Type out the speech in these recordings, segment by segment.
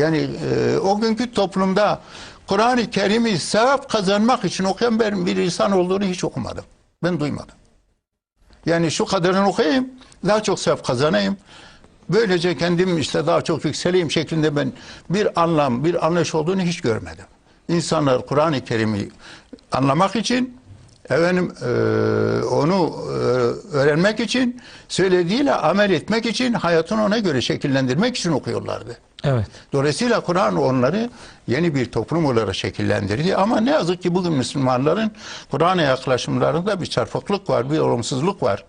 Yani e, o günkü toplumda Kur'an-ı Kerim'i sevap kazanmak için okuyan ben bir insan olduğunu hiç okumadım. Ben duymadım. Yani şu kadarını okuyayım, daha çok sevap kazanayım. Böylece kendim işte daha çok yükseleyim şeklinde ben bir anlam, bir anlayış olduğunu hiç görmedim. İnsanlar Kur'an-ı Kerim'i anlamak için, efendim e, onu e, öğrenmek için, söylediğiyle amel etmek için, hayatını ona göre şekillendirmek için okuyorlardı. Evet. Dolayısıyla Kur'an onları yeni bir toplum olarak şekillendirdi. Ama ne yazık ki bugün Müslümanların Kur'an'a yaklaşımlarında bir çarpıklık var, bir olumsuzluk var.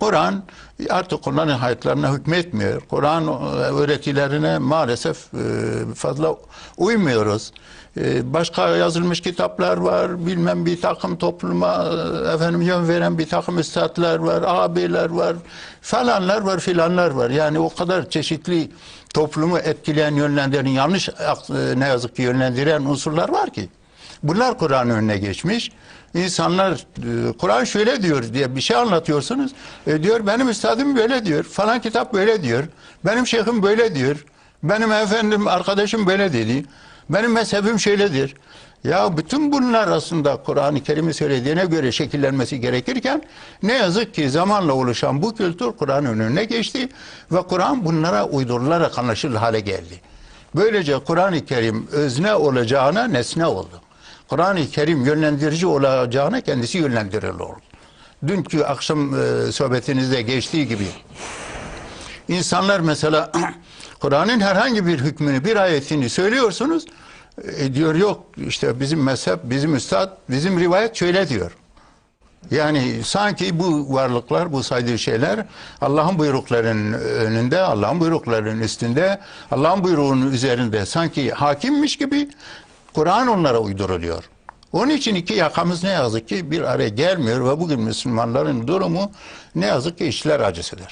Kur'an artık onların hayatlarına hükmetmiyor. Kur'an e, öğretilerine maalesef e, fazla uymuyoruz. E, Başka yazılmış kitaplar var, bilmem bir takım topluma efendim yön veren bir takım üstadlar var, abiler var, falanlar var, filanlar var. Yani o kadar çeşitli toplumu etkileyen, yönlendiren, yanlış ne yazık ki yönlendiren unsurlar var ki. Bunlar Kur'an'ın önüne geçmiş. İnsanlar e, Kur'an şöyle diyor diye bir şey anlatıyorsunuz. E, diyor benim üstadım böyle diyor. Falan kitap böyle diyor. Benim şeyhim böyle diyor. Benim efendim arkadaşım böyle dedi. Benim mezhebim şöyledir. Ya bütün bunlar aslında Kur'an-ı Kerim'i söylediğine göre şekillenmesi gerekirken ne yazık ki zamanla oluşan bu kültür Kur'an'ın önüne geçti ve Kur'an bunlara uydurularak anlaşılır hale geldi. Böylece Kur'an-ı Kerim özne olacağına nesne oldu. Kur'an-ı Kerim yönlendirici olacağına kendisi yönlendirili oldu. Dünkü akşam e, sohbetinizde geçtiği gibi insanlar mesela Kur'an'ın herhangi bir hükmünü, bir ayetini söylüyorsunuz. E, diyor yok işte bizim mezhep, bizim üstad, bizim rivayet şöyle diyor. Yani sanki bu varlıklar, bu saydığı şeyler Allah'ın buyruklarının önünde, Allah'ın buyruklarının üstünde, Allah'ın buyruğunun üzerinde sanki hakimmiş gibi Kur'an onlara uyduruluyor. Onun için iki yakamız ne yazık ki bir araya gelmiyor ve bugün Müslümanların durumu ne yazık ki işler acısıdır.